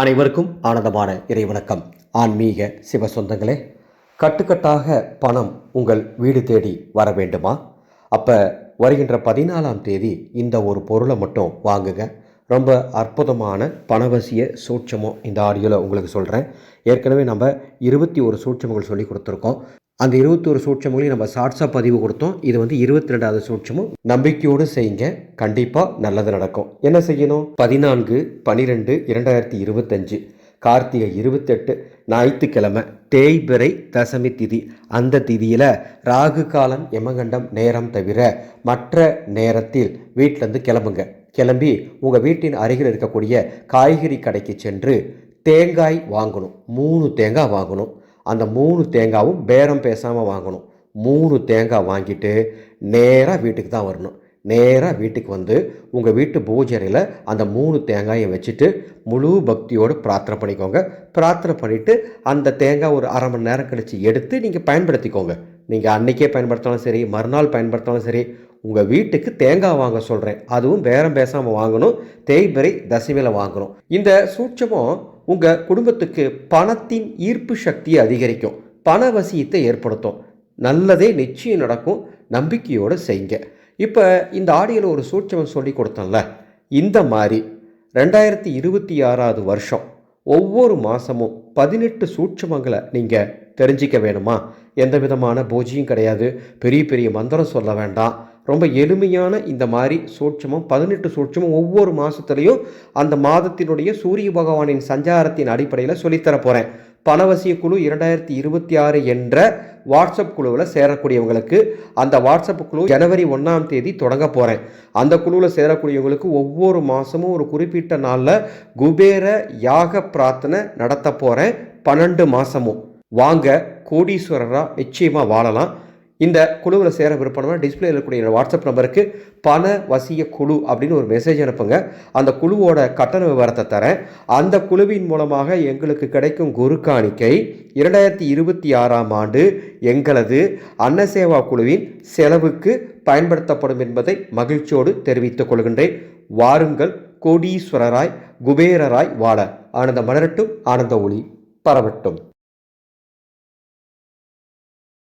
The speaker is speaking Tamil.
அனைவருக்கும் ஆனந்தமான இறைவணக்கம். ஆன்மீக சிவ சொந்தங்களே கட்டுக்கட்டாக பணம் உங்கள் வீடு தேடி வர வேண்டுமா? அப்போ வருகின்ற பதினாலாம் தேதி இந்த ஒரு பொருளை மட்டும் வாங்குங்க. ரொம்ப அற்புதமான பணவசிய சூட்சமோ இந்த ஆடியோவில் உங்களுக்கு சொல்கிறேன் ஏற்கனவே நம்ம இருபத்தி ஒரு சூட்சமங்கள் சொல்லி கொடுத்துருக்கோம். அந்த இருபத்தொரு சூட்சமங்களையும் நம்ம ஷார்ட்ஸாக பதிவு கொடுத்தோம். இது வந்து இருபத்தி ரெண்டாவது சூட்சமும். நம்பிக்கையோடு செய்யுங்க. கண்டிப்பாக நல்லது நடக்கும். என்ன செய்யணும்? பதினான்கு பனிரெண்டு இரண்டாயிரத்தி இருபத்தஞ்சு. கார்த்திகை இருபத்தெட்டு ஞாயிற்றுக்கிழமை. தேய்பிறை தசமி திதி. அந்த திதியில் ராகு காலம் யமகண்டம் நேரம் தவிர மற்ற நேரத்தில் வீட்டிலேருந்து கிளம்புங்க. கிளம்பி உங்கள் வீட்டின் அருகில் இருக்கக்கூடிய காய்கறி கடைக்கு சென்று தேங்காய் வாங்கணும். மூணு தேங்காய் வாங்கணும். அந்த மூணு தேங்காவும் பேரம் பேசாமல் வாங்கணும். மூணு தேங்காய் வாங்கிட்டு நேராக வீட்டுக்கு தான் வரணும். நேராக வீட்டுக்கு வந்து உங்கள் வீட்டு பூஜையில் அந்த மூணு தேங்காயை வச்சுட்டு முழு பக்தியோடு பிரார்த்தனை பண்ணிக்கோங்க. பிரார்த்தனை பண்ணிவிட்டு அந்த தேங்காய் ஒரு அரை மணி நேரம் கழித்து எடுத்து நீங்கள் பயன்படுத்திக்கோங்க. நீங்கள் அன்றைக்கே பயன்படுத்தினாலும் சரி மறுநாள் பயன்படுத்தினாலும் சரி உங்கள் வீட்டுக்கு தேங்காய் வாங்க சொல்கிறேன் அதுவும் பேரம் பேசாமல் வாங்கணும். தேய்பிறை தசமியில் வாங்கணும். இந்த சூட்சமம் உங்கள் குடும்பத்துக்கு பணத்தின் ஈர்ப்பு சக்தியை அதிகரிக்கும். பண வசியத்தை ஏற்படுத்தும். நல்லதே நிச்சயம் நடக்கும். நம்பிக்கையோடு செய்யுங்க. இப்போ இந்த ஆடியோவில் ஒரு சூட்சமம் சொல்லி கொடுத்தோம்ல இந்த மாதிரி ரெண்டாயிரத்தி இருபத்தி ஆறாவது வருஷம் ஒவ்வொரு மாதமும் பதினெட்டு சூட்சமங்களை நீங்கள் தெரிஞ்சிக்க வேணுமா? எந்த விதமான பூஜையும் கிடையாது. பெரிய பெரிய மந்திரம் சொல்ல வேண்டாம். ரொம்ப எளிமையான இந்த மாதிரி சூட்சமம் பதினெட்டு சூட்சமும் ஒவ்வொரு மாதத்துலேயும் அந்த மாதத்தினுடைய சூரிய பகவானின் சஞ்சாரத்தின் அடிப்படையில் சொல்லித்தர போகிறேன் பணவசிய குழு இரண்டாயிரத்தி இருபத்தி ஆறு என்ற வாட்ஸ்அப் குழுவில் சேரக்கூடியவங்களுக்கு அந்த வாட்ஸ்அப் குழு ஜனவரி ஒன்றாம் தேதி தொடங்க போகிறேன் அந்த குழுவில் சேரக்கூடியவங்களுக்கு ஒவ்வொரு மாதமும் ஒரு குறிப்பிட்ட நாளில் குபேர யாக பிரார்த்தனை நடத்த போகிறேன் பன்னெண்டு மாதமும் வாங்க கோடீஸ்வரராக நிச்சயமாக வாழலாம். இந்த குழுவில் சேர விருப்பம்னா டிஸ்பிளே இருக்கக்கூடிய வாட்ஸ்அப் நம்பருக்கு பண வசிய குழு அப்படின்னு ஒரு மெசேஜ் அனுப்புங்க. அந்த குழுவோட கட்டண விவரத்தை தரேன். அந்த குழுவின் மூலமாக எங்களுக்கு கிடைக்கும் குரு காணிக்கை இரண்டாயிரத்தி இருபத்தி ஆறாம் ஆண்டு எங்களது அன்னசேவா குழுவின் செலவுக்கு பயன்படுத்தப்படும் என்பதை மகிழ்ச்சியோடு தெரிவித்துக் கொள்கின்றேன். வாருங்கள் கோடீஸ்வரராய் குபேரராய் வாழ. ஆனந்த மலரட்டும் ஆனந்த ஒளி பரவட்டும்.